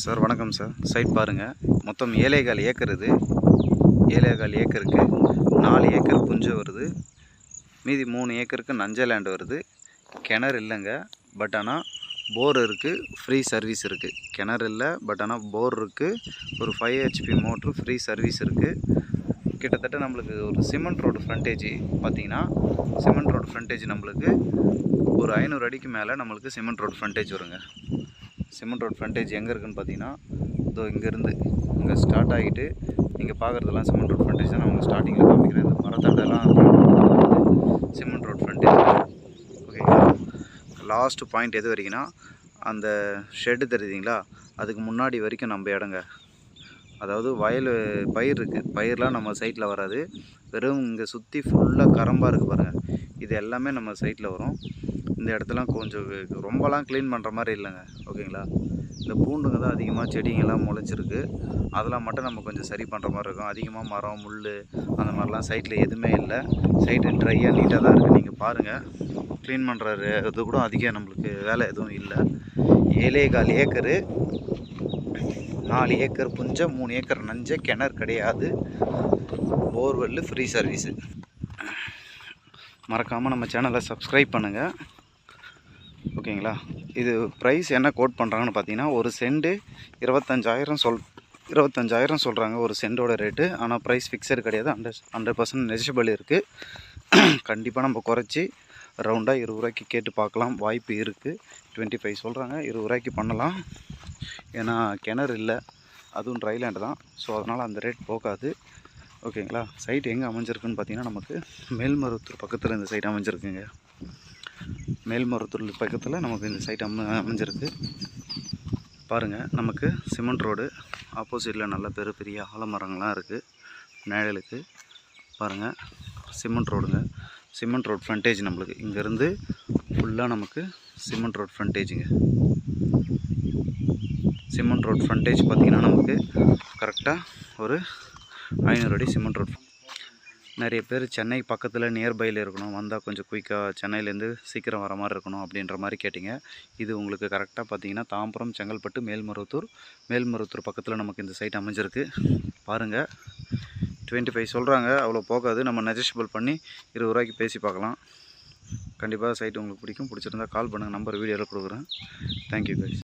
Sir வணக்கம் sir. Side பாருங்கள் மொத்தம் ஏழேகால் ஏக்கர் இது. ஏழேகால் ஏக்கருக்கு நாலு ஏக்கர் புஞ்சை வருது. மீதி மூணு ஏக்கருக்கு நஞ்ச லேண்ட் வருது. கிணறு இல்லைங்க. பட் ஆனால் போர் இருக்குது ஃப்ரீ சர்வீஸ் இருக்குது கிணறு இல்லை பட் ஆனால் போர் இருக்குது ஒரு five HP motor free service இருக்குது கிட்டத்தட்ட நம்மளுக்கு ஒரு சிமெண்ட் ரோடு ஃப்ரண்டேஜ் பார்த்தீங்கன்னா சிமெண்ட் ரோடு ஃப்ரண்டேஜ் நம்மளுக்கு ஒரு ஐநூறு அடிக்கு மேலே நம்மளுக்கு சிமெண்ட் ரோடு ஃப்ரண்டேஜ் வருங்க. சிமெண்ட் ரோட் ஃப்ரண்டேஜ் எங்கே இருக்குன்னு பார்த்தீங்கன்னா இதோ இங்கேருந்து இங்கே ஸ்டார்ட் ஆகிட்டு நீங்கள் பார்க்குறதெல்லாம் சிமெண்ட் ரோட் ஃப்ரண்டேஜ் தான் நான் உங்களுக்கு ஸ்டார்டிங்கில் காமிக்கிறேன். இந்த மரத்தாண்டெல்லாம் சிமெண்ட் ரோட் ஃப்ரண்டேஜ் ஓகேங்களா லாஸ்ட் பாயிண்ட் எது வரைக்கும்னா அந்த ஷெட்டு தெரியுதுங்களா? அதுக்கு முன்னாடி வரைக்கும் நம்ம இடங்க. அதாவது வயல் பயிர் இருக்குது பயிர்லாம் நம்ம சைட்டில் வராது. வெறும் இங்கே சுற்றி ஃபுல்லாக கரம்பாக இருக்குது பாருங்கள் இது எல்லாமே நம்ம சைட்டில் வரும். இந்த இடத்துலாம் கொஞ்சம் ரொம்பலாம் க்ளீன் பண்ணுற மாதிரி இல்லைங்க. ஓகேங்களா? இந்த பூண்டுங்க தான் அதிகமாக செடிங்கெல்லாம் முளைச்சிருக்கு. அதெல்லாம் மட்டும் நம்ம கொஞ்சம் சரி பண்ணுற மாதிரி இருக்கும். அதிகமாக மரம் முள் அந்த மாதிரிலாம் சைட்டில் எதுவுமே இல்லை. சைட்டு ட்ரையாக நீட்டாக தான் இருக்குது நீங்கள் பாருங்கள் க்ளீன் பண்ணுற இது கூட அதிகம் நம்மளுக்கு வேலை எதுவும் இல்லை. ஏழே கால் ஏக்கரு. நாலு ஏக்கர் புஞ்ச மூணு ஏக்கர் நஞ்ச கிணறு கிடையாது. போர்வெல் ஃப்ரீ சர்வீஸு மறக்காமல் நம்ம சேனலை சப்ஸ்கிரைப் பண்ணுங்கள் ஓகேங்களா? இது ப்ரைஸ் என்ன கோட் பண்ணுறாங்கன்னு பார்த்தீங்கன்னா ஒரு சென்டு இருபத்தஞ்சாயிரம் சொல் இருபத்தஞ்சாயிரம் சொல்கிறாங்க ஒரு சென்டோட ரேட்டு ஆனால் ப்ரைஸ் ஃபிக்ஸடு கிடையாது. ஹண்ட்ரட் ஹண்ட்ரட் பர்சன்ட் நெஜிபிள் இருக்குது கண்டிப்பாக நம்ம குறைச்சி ரவுண்டாக இருபது ரூபாய்க்கு கேட்டு பார்க்கலாம். வாய்ப்பு இருக்குது டுவெண்ட்டி ஃபைவ் சொல்கிறாங்க இருபது ரூபாய்க்கு பண்ணலாம். ஏன்னா கிணறு இல்லை. அதுவும் ட்ரைலேண்டு தான். ஸோ அதனால் அந்த ரேட் போகாது. ஓகேங்களா? சைட் எங்கே அமைஞ்சிருக்குன்னு பார்த்தீங்கன்னா நமக்கு மேல்மருவத்தூர் பக்கத்தில் இந்த சைட் அமைஞ்சிருக்குங்க. மேல்மருவத்தூர் பக்கத்தில் நமக்கு இந்த சைட் அம அமைஞ்சிருக்கு. பாருங்கள் நமக்கு சிமெண்ட் ரோடு ஆப்போசிட்டில் நல்ல பெரு பெரிய ஆலமரங்கள்லாம் இருக்குது நிழலுக்கு பாருங்கள் சிமெண்ட் ரோடுங்க. சிமெண்ட் ரோட் ஃப்ரண்டேஜ் நம்மளுக்கு. இங்கேருந்து ஃபுல்லாக நமக்கு சிமெண்ட் ரோட் ஃப்ரண்டேஜுங்க சிமெண்ட் ரோட் ஃப்ரண்டேஜ் பார்த்திங்கன்னா நமக்கு கரெக்டாக ஒரு ஐநூறு அடி சிமெண்ட் ரோட் நிறைய பேர் சென்னை பக்கத்தில் நியர்பையில் இருக்கணும். வந்தால் கொஞ்சம் குயிக்காக சென்னையிலேருந்து சீக்கிரம் வர மாதிரி இருக்கணும் அப்படின்ற மாதிரி கேட்டிங்க. இது உங்களுக்கு கரெக்டாக பார்த்தீங்கன்னா தாம்பரம் செங்கல்பட்டு மேல்மருவத்தூர். மேல்மருவத்தூர் பக்கத்தில் நமக்கு இந்த சைட் அமைஞ்சிருக்கு. பாருங்கள் டுவெண்ட்டி ஃபைவ் சொல்கிறாங்க அவ்வளோ போகாது. நம்ம நெஜஸ்டபிள் பண்ணி இருபது ரூபாய்க்கு பேசி பார்க்கலாம். கண்டிப்பாக சைட் உங்களுக்கு பிடிக்கும். பிடிச்சிருந்தா கால் பண்ணுங்கள் நம்பர் வீடியோவில் கொடுக்குறேன். Thank you guys